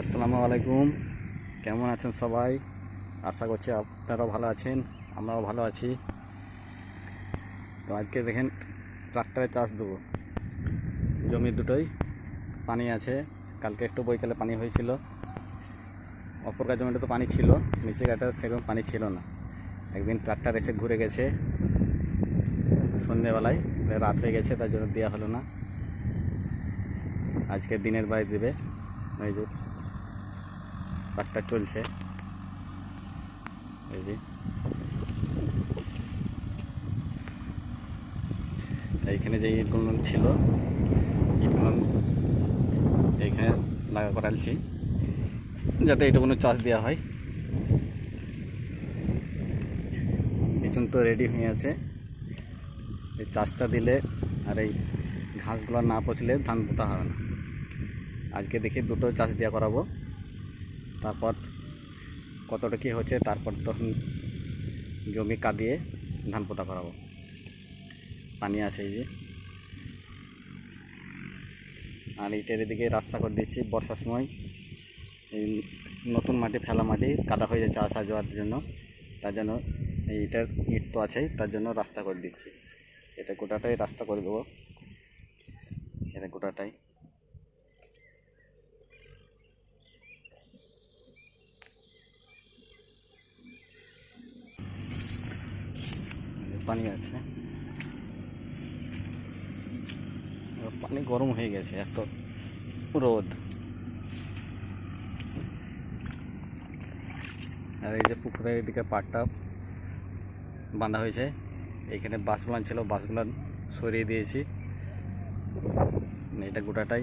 আসসালামু আলাইকুম। কেমন আছেন সবাই? আশা করছি আপনারাও ভালো আছেন, আমরাও ভালো আছি। তো আজকে দেখেন, ট্রাক্টরে চাষ দেবো। জমি দুটোই পানি আছে। কালকে একটু বৈকালে পানি হয়েছিল। অপরকার জমিটা তো পানি ছিল, নিচে গাটা সেরকম পানি ছিল না। একদিন ট্রাক্টর এসে ঘুরে গেছে। সন্ধেবেলায় রাত হয়ে গেছে, তার জন্য দেওয়া হলো না। আজকে দিনের বাড়ি দেবে এই ট্রাক্টর চলছে। যে। এইখানে যে ইটগুলো ছিল ইটগুলো এইখানে লাগা করালছি যাতে এইটুকুনো চাষ দেওয়া হয়। পিছন তো রেডি হয়ে আছে। এই চাষটা দিলে আর এই ঘাসগুলো না পচলে ধান পোতা হবে না। আজকে দেখি দুটো চাষ দেওয়া করাবো। তারপর কতটা কী হচ্ছে তারপর তখন জমি কাঁদিয়ে ধান পোতা করাবো। পানি আছে এই যে। আর ইটের এদিকে রাস্তা করে দিচ্ছি বর্ষার সময়। এই নতুন মাটি, ফেলা মাটি কাদা হয়ে যাচ্ছে আসা যাওয়ার জন্য। তার জন্য এই ইটের ইট তো আছেই, তার জন্য রাস্তা করে দিচ্ছি। এটা গোটাটাই রাস্তা করে দেবো। এটা গোটাটাই। পানি আছে। পানি গরম হয়ে গেছে, এত রোদ। আর এই যে পুকুরের এদিকে পাটটা বাঁধা হয়েছে এইখানে বাঁশগুলো ছিল বাঁশগুলো সরিয়ে দিয়েছি। এটা গোটাটাই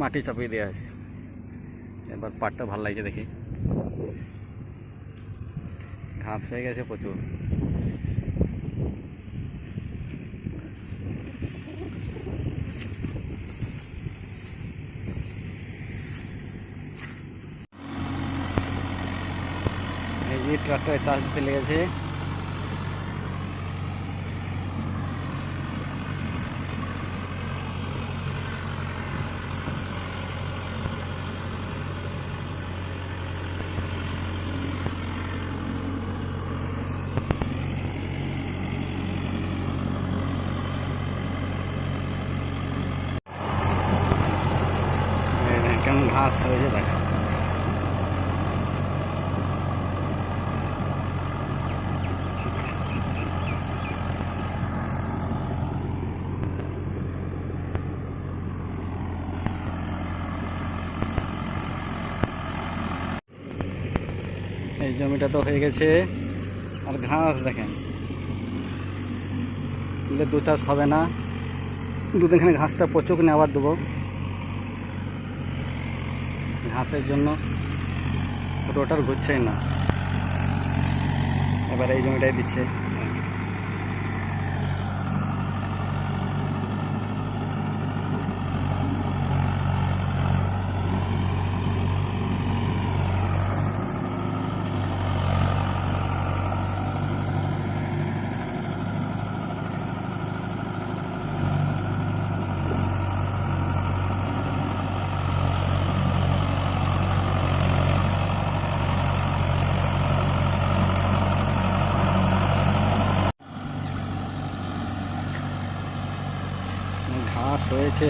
মাটি চাপিয়ে দেওয়া আছে। এবার পাটটা ভালো লাগছে দেখি। ঘাস হয়ে গেছে প্রচুর। এই যে ট্রাক্টরে চাষ দিতে লেগেছে এই ঘাস হয়েছে দেখা। এই জমিটা তো হয়ে গেছে। আর ঘাস, দেখেন। দু চাষ হবে না। দুদিনখানে ঘাসটা পচুক নিয়ে আবার দেবো। ঘাসের জন্য রোটার ঘুরছেই না। এবার এই জমিটাই দিচ্ছে। ঘাস হয়েছে।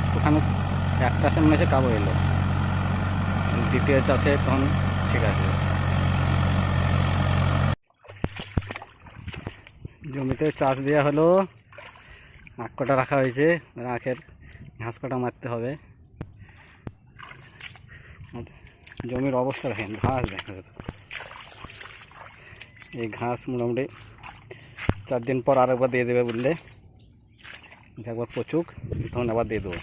একটুখানি এক চাষের হচ্ছে কাবো এলো। দ্বিতীয় চাষে তখন ঠিক আছে। জমিতে চাষ দেওয়া হলো। আখ কটা রাখা হয়েছে। আখের ঘাস কটা মারতে হবে। জমির অবস্থা দেখেন, ঘাস দেখেন। এই ঘাস মোটামুটি চার দিন পর আরেকবার দিয়ে দেবে বললে একবার পচুক তখন আবার দিয়ে দেবো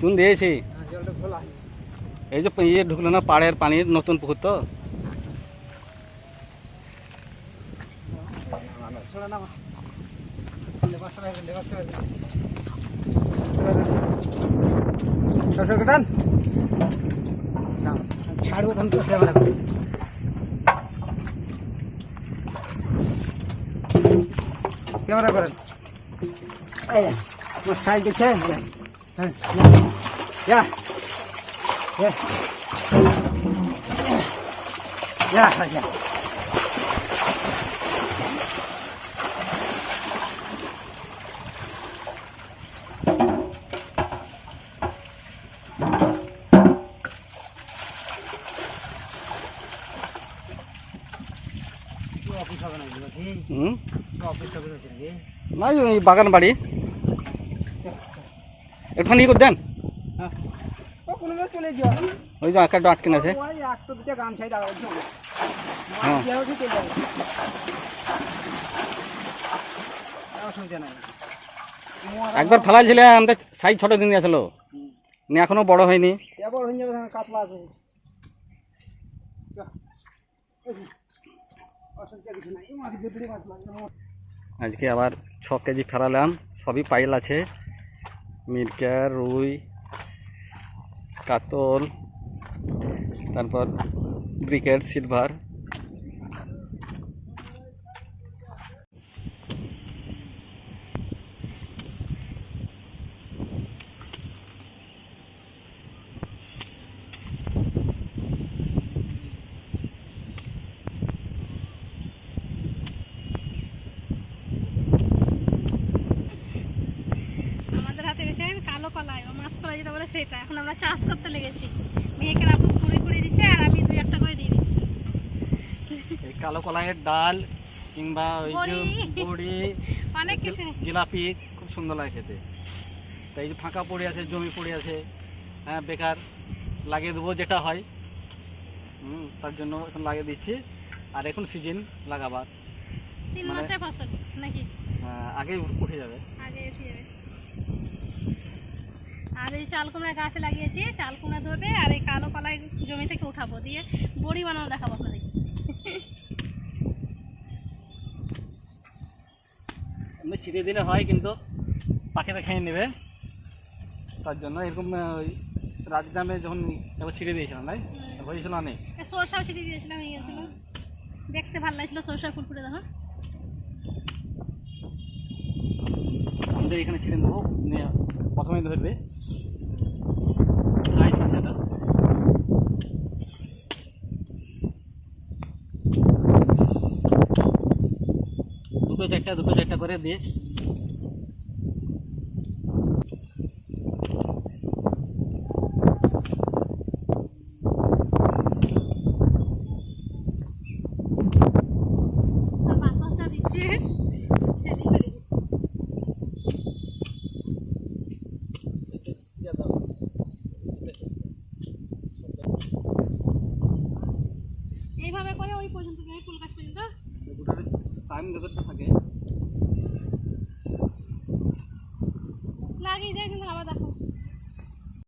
চুন দিয়েছি এই যে ইয়ে ঢুকলো না পাড়ের পানির নতুন পুকুর তো না ছাড়বো তখন ক্যামেরা করে। ক্যামেরা করেন। আমার সাইড দেখছে হ্যাঁ যা। যা যা। না এই বাগান বাড়ি। একটুখানি করে দেন। হ্যাঁ। ওই যে আঁকাটা আছে। একটা ছাই দাঁড়াবে হ্যাঁ। একবার ফেলাইছিলে আমাদের সাইজ ছোট দিন আসলো। এখনও বড় হয়নি। হয়ে যাবে কাতলা আছে। আজকে আবার ছ কেজি ফেরালাম সবই পাইল আছে। মির্কা রুই কাতল তারপর ব্রিকেট সিলভার আমাদের হাতে গেছে কালো কলাই ও মাছ কলাই যেটা বলে সেটা। এখন আমরা চাষ করতে লেগেছি। মেয়েকে আপু কুড়ি কুড়ি দিচ্ছে আর আমি দুই একটা করে দিয়ে দিচ্ছি। এই কালো কলাইয়ের ডাল কিংবা ওই যে বড়ি। অনেক কিছু। জিলাপি খুব সুন্দর লাগে খেতে। তাই যে ফাঁকা পড়ে আছে জমি পড়ে আছে হ্যাঁ বেকার লাগিয়ে দেবো যেটা হয়। হুম তার জন্য এখন লাগিয়ে দিচ্ছি। আর এখন সিজন লাগাবার। তিন মানে- মাসে ফসল নাকি? আহ, আগেই উঠে যাবে। আগে উঠে যাবে। আর এই চাল কুমড়া গাছে লাগিয়েছি চাল কুমড়া ধরবে আর এই কালো কলাই জমি থেকে উঠাবো দিয়ে বড়ি বানানো দেখাবো আপনাদের। ছিঁড়ে দিলে হয় কিন্তু পাখিটা খেয়ে নেবে। তার জন্য এরকম ওই রাজগ্রামে যখন একবার ছিঁড়ে দিয়েছিলাম তাই? হয়েছিল অনেক সরষাও ছিটিয়ে দিয়েছিলাম হয়ে গেছিল। দেখতে ভালো লাগছিল সরষা ফুল ফুটে তখন আমাদের এখানে ছিঁড়ে দেবো নিয়ে প্রথমে ধরবে। দুটো চারটা দুটো চারটা করে দিয়ে আর বাতাসটা দিচ্ছে ছেড়ে ফেলে দিচ্ছে। এইভাবে করে ওই পর্যন্ত ফুল গাছ পর্যন্ত? টাইম থাকে।